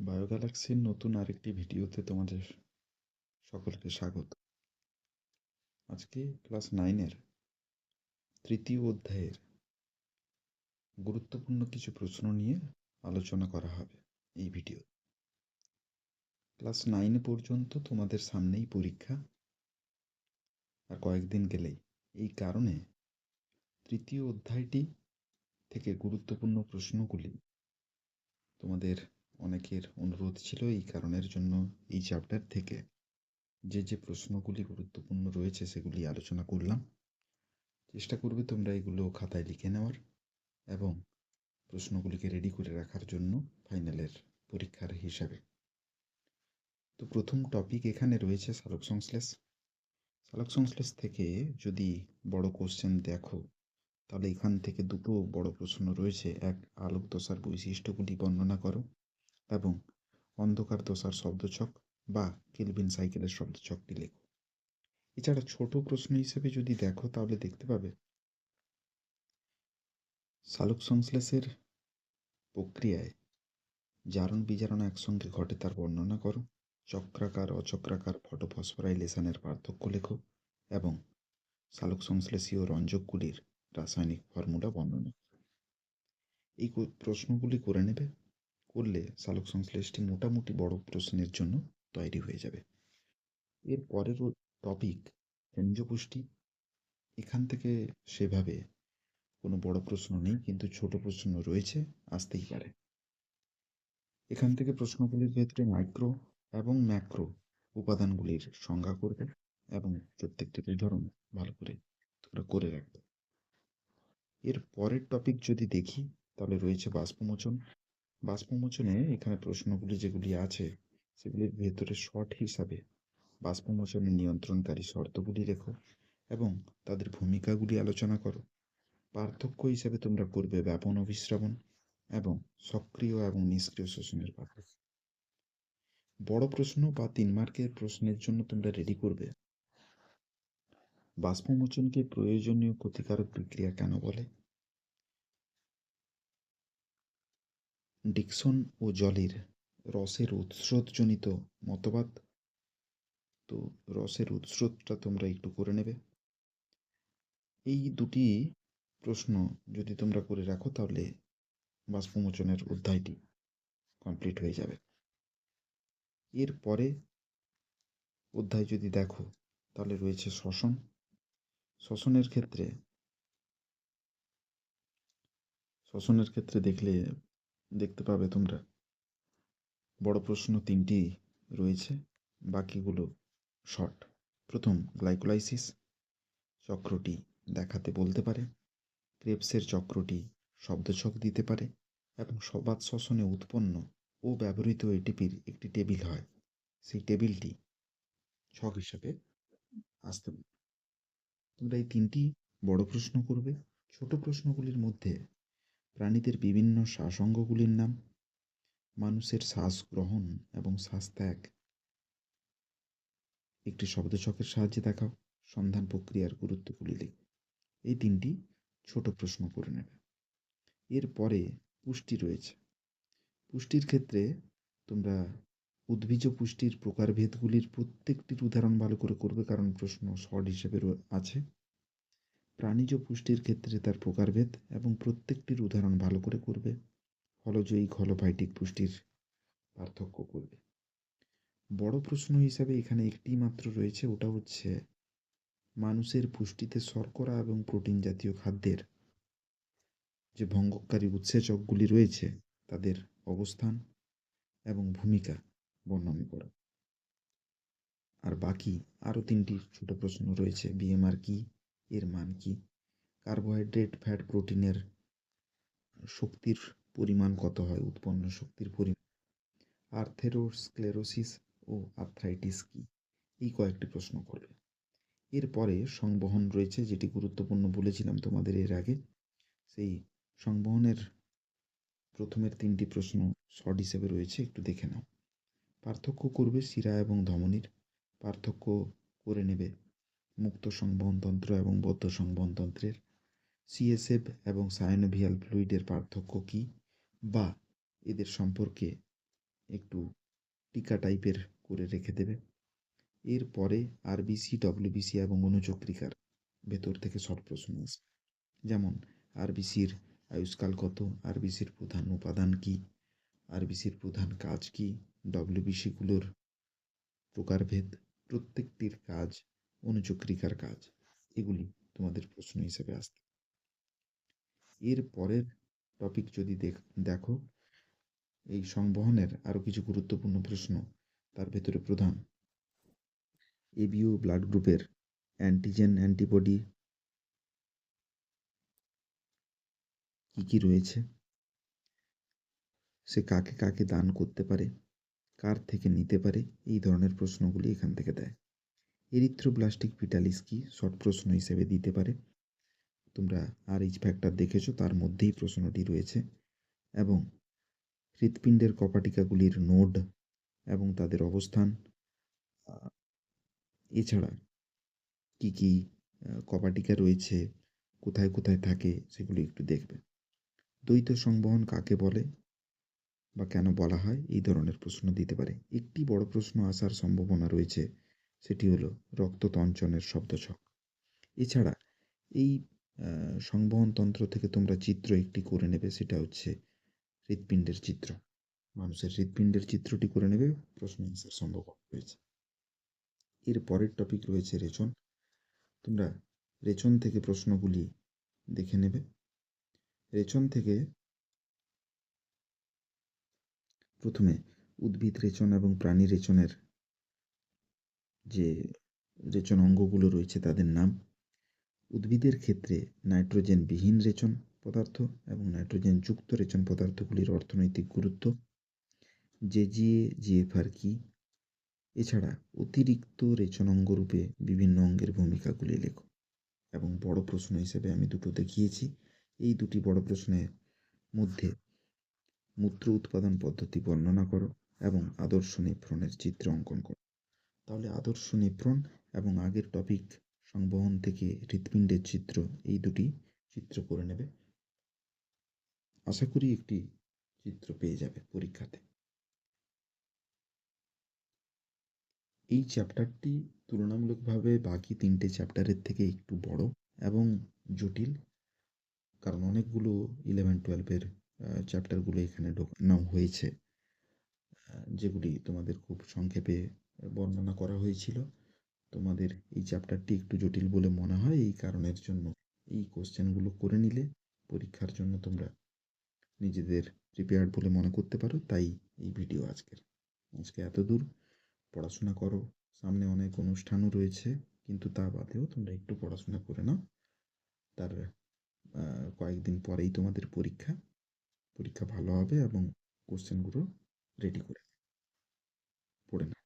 Bio গ্যালাক্সির নতুন আরেকটি ভিডিওতে তোমাদের সকলকে স্বাগত। আজকে ক্লাস নাইনের তৃতীয় অধ্যায়ের গুরুত্বপূর্ণ কিছু প্রশ্ন নিয়ে আলোচনা করা হবে এই ভিডিও। ক্লাস নাইন পর্যন্ত তোমাদের সামনেই পরীক্ষা। আর কয়েকদিন গেলেই এই কারণে তৃতীয় অধ্যায়টি থেকে গুরুত্বপূর্ণ প্রশ্নগুলি তোমাদের অনেকের অনুরোধ ছিল এই কারণের জন্য এই চ্যাপ্টার থেকে। যে যে প্রশ্নগুলি গুরুত্বপূর্ণ রয়েছে সেগুলি আলোচনা করলাম। চেষ্টা করবে তোমরা এগুলো খাতায় লিখে নেওয়ার এবং প্রশ্নগুলিকে রেডি করে রাখার জন্য ফাইনালের পরীক্ষার হিসাবে। তো প্রথম টপিক এখানে রয়েছে সালোক সংশ্লেষ। সালোক সংশ্লেষ থেকে যদি বড় কোশ্চেন দেখো, তাহলে এখান থেকে দুটো বড় প্রশ্ন রয়েছে। এক আলোক দশার বৈশিষ্ট্যগুলি বর্ণনা করো। এবং অন্ধকার দশার শব্দছক বা কেলভিন সাইকেলের শব্দছকটি লেখো। এছাড়া ছোট প্রশ্ন হিসেবে যদি দেখো, তাহলে দেখতে পাবে সালোক সংশ্লেষের প্রক্রিয়ায় জারণ বিজারণ একসঙ্গে ঘটে, তার বর্ণনা করো। চক্রাকার, অচক্রাকার, ফটোফসফোরাইলেশনের পার্থক্য লেখো এবং সালোক সংশ্লেষীয় রঞ্জকগুলির রাসায়নিক ফর্মুলা বর্ণনা এই প্রশ্নগুলি করে নেবে। করলে সালোক সংশ্লেষটি মোটামুটি বড় প্রশ্নের জন্য তৈরি হয়ে যাবে। এর পরের টপিক পুষ্টি এখান থেকে সেভাবে কোনো বড় প্রশ্ন নেই, কিন্তু ছোট প্রশ্ন রয়েছে, আসতেই পারে। এখান থেকে প্রশ্নগুলির ক্ষেত্রে মাইক্রো এবং ম্যাক্রো উপাদানগুলির সংজ্ঞা করবে এবং প্রত্যেকটির উদাহরণ ভালো করে তোমরা করে রাখবে। এর পরের টপিক যদি দেখি, তাহলে রয়েছে বাষ্পমোচন। বাষ্পমোচনে এখানে প্রশ্নগুলি যেগুলি আছে, সেগুলির ভেতরে শর্ট হিসাবে বাষ্পমোচনের নিয়ন্ত্রণকারী শর্তগুলি রেখো এবং তাদের ভূমিকাগুলি আলোচনা করো। পার্থক্য হিসাবে তোমরা করবে ব্যাপন অভিশ্রাবণ এবং সক্রিয় এবং নিষ্ক্রিয় শোষণের পার্থক্য বড় প্রশ্ন বা তিন মার্কের প্রশ্নের জন্য তোমরা রেডি করবে। বাষ্পমোচনকে প্রয়োজনীয় ক্ষতিকারক বিক্রিয়া কেন বলে? ডিকসন ও জলের রসের উৎস্রোতজনিত মতবাদ। তো রসের উৎস্রোতটা তোমরা একটু করে নেবে। এই দুটি প্রশ্ন যদি তোমরা করে রাখো তাহলে বাষ্পমোচনের অধ্যায়টি কমপ্লিট হয়ে যাবে। এর পরে অধ্যায় যদি দেখো তাহলে রয়েছে শ্বসন। শ্বসনের ক্ষেত্রে শ্বসনের ক্ষেত্রে দেখলে দেখতে পাবে তোমরা। বড় প্রশ্ন তিনটি রয়েছে, বাকিগুলো শর্ট প্রথম গ্লাইকোলাইসিস চক্রটি দেখাতে বলতে পারে ক্রেপসের চক্রটি শব্দছক দিতে পারে এবং সবাদ শ্বসনে উৎপন্ন ও ব্যবহৃত এটিপির একটি টেবিল হয়। সেই টেবিলটি ছক হিসাবে আসতে তোমরা এই তিনটি বড় প্রশ্ন করবে। ছোট প্রশ্নগুলির মধ্যে প্রাণীদের বিভিন্ন শ্বাসঙ্গগুলির নাম, মানুষের শ্বাস গ্রহণ এবং শ্বাস ত্যাগ একটি শব্দছকের সাহায্যে দেখাও, সন্ধান প্রক্রিয়ার গুরুত্বগুলি লেখো। এই তিনটি ছোট প্রশ্ন করে নেবে। এরপরে পুষ্টি রয়েছে। পুষ্টির ক্ষেত্রে তোমরা উদ্ভিজ পুষ্টির প্রকারভেদগুলির প্রত্যেকটির উদাহরণ ভালো করে করবে, কারণ প্রশ্ন শর্ট হিসেবে আছে। প্রাণীজ পুষ্টির ক্ষেত্রে তার প্রকারভেদ এবং প্রত্যেকটির উদাহরণ ভালো করে করবে। ফলজয়ী ঘলফাইটিক পুষ্টির পার্থক্য করবে। বড় প্রশ্ন হিসাবে এখানে একটি মাত্র রয়েছে, ওটা হচ্ছে মানুষের পুষ্টিতে শর্করা এবং প্রোটিন জাতীয় খাদ্যের যে ভঙ্গকারী উৎসেচকগুলি রয়েছে, তাদের অবস্থান এবং ভূমিকা বর্ণনা করা। আর বাকি আরও তিনটি ছোট প্রশ্ন রয়েছে, বিএমআর কি এর মান কি? কার্বোহাইড্রেট ফ্যাট প্রোটিনের শক্তির পরিমাণ কত হয়? উৎপন্ন শক্তির পরিমাণ। আর্থেরোস্ক্লেরোসিস ও আর্থ্রাইটিস কি? এই কয়েকটি প্রশ্ন করবে। এরপরে সংবহন রয়েছে, যেটি গুরুত্বপূর্ণ বলেছিলাম তোমাদের এর আগে। সেই সংবহনের প্রথমের তিনটি প্রশ্ন শর্ট হিসেবে রয়েছে, একটু দেখে নাও। পার্থক্য করবে শিরা এবং ধমনির। পার্থক্য করে নেবে মুক্ত সংবহনতন্ত্র এবং বদ্ধ সংবহনতন্ত্রের সিএসএফ এবং সায়নোভিয়াল ফ্লুইডের পার্থক্য কী বা এদের সম্পর্কে একটু টিকা টাইপের করে রেখে দেবে। এরপরে আরবিসি ডব্লিউবিসি এবং অনুচক্রিকার ভেতর থেকে শর্ট প্রশ্ন আসবে যেমন আরবিসির আয়ুষ্কাল কত? আরবিসির প্রধান উপাদান কী? আরবিসির প্রধান কাজ কী? ডব্লিউবিসিগুলোর প্রকারভেদ প্রত্যেকটির কাজ অনুচক্রিকার কাজ। এগুলি তোমাদের প্রশ্ন হিসেবে আসতে এর পরের টপিক যদি দেখো এই সংবহনের আরও কিছু গুরুত্বপূর্ণ প্রশ্ন তার ভেতরে প্রধান। এবিও ব্লাড গ্রুপের অ্যান্টিজেন অ্যান্টিবডি কী কী রয়েছে? সে কাকে কাকে দান করতে পারে? কার থেকে নিতে পারে? এই ধরনের প্রশ্নগুলি এখান থেকে দেয়। এরিথ্রোব্লাস্টিক ভিটালিস কি? শর্ট প্রশ্ন হিসেবে দিতে পারে। তোমরা আর এইচ ফ্যাক্টর দেখেছ, তার মধ্যেই প্রশ্নটি রয়েছে। এবং হৃৎপিণ্ডের কপাটিকাগুলির নোড এবং তাদের অবস্থান এছাড়া কি কি কপাটিকা রয়েছে, কোথায় কোথায় থাকে, সেগুলি একটু দেখবে। দ্বৈত সংবহন কাকে বলে বা কেন বলা হয়, এই ধরনের প্রশ্ন দিতে পারে। একটি বড় প্রশ্ন আসার সম্ভাবনা রয়েছে সেটি হলো রক্ততঞ্চনের শব্দছক এছাড়া এই সংবহনতন্ত্র থেকে তোমরা চিত্র একটি করে নেবে, সেটা হচ্ছে হৃৎপিণ্ডের চিত্র। মানুষের হৃৎপিণ্ডের চিত্রটি করে নেবে, প্রশ্ন আনসার সম্ভব রয়েছে এর পরের টপিক রয়েছে রেচন। তোমরা রেচন থেকে প্রশ্নগুলি দেখে নেবে। রেচন থেকে প্রথমে উদ্ভিদ রেচন এবং প্রাণী রেচনের যে রেচন অঙ্গগুলো রয়েছে তাদের নাম। উদ্ভিদের ক্ষেত্রে নাইট্রোজেন বিহীন রেচন পদার্থ এবং নাইট্রোজেন যুক্ত রেচন পদার্থগুলির অর্থনৈতিক গুরুত্ব। যে জিএ জিএফআর কি। এছাড়া অতিরিক্ত রেচন অঙ্গরূপে বিভিন্ন অঙ্গের ভূমিকাগুলি লেখো। এবং বড় প্রশ্ন হিসেবে আমি দুটো দেখিয়েছি। এই দুটি বড় প্রশ্নের মধ্যে মূত্র উৎপাদন পদ্ধতি বর্ণনা করো এবং আদর্শ নেফ্রনের চিত্র অঙ্কন করো। তাহলে আদর্শ নেফ্রন এবং আগের টপিক সংবহন থেকে হৃৎপিণ্ডের চিত্র, এই দুটি চিত্র করে নেবে। আশা করি একটি চিত্র পেয়ে যাবে পরীক্ষাতে। এই চ্যাপ্টারটি তুলনামূলকভাবে বাকি তিনটে চ্যাপ্টারের থেকে একটু বড় এবং জটিল, কারণ অনেকগুলো ইলেভেন টুয়েলভের চ্যাপ্টারগুলো এখানে ঢোকানো হয়েছে যেগুলি তোমাদের খুব সংক্ষেপে বর্ণনা করা হয়েছিল। তোমাদের এই চ্যাপ্টারটি একটু জটিল বলে মনে হয়, এই কারণের জন্য এই কোশ্চেনগুলো করে নিলে পরীক্ষার জন্য তোমরা নিজেদের প্রিপেয়ার্ড বলে মনে করতে পারো। তাই এই ভিডিও আজকের। আজকে এত দূর পড়াশোনা করো, সামনে অনেক অনুষ্ঠানও রয়েছে, কিন্তু তা বাদেও তোমরা একটু পড়াশোনা করে নাও। তার কয়েকদিন পরেই তোমাদের পরীক্ষা। পরীক্ষা ভালো হবে এবং কোশ্চেনগুলো রেডি করে পড়ে নাও।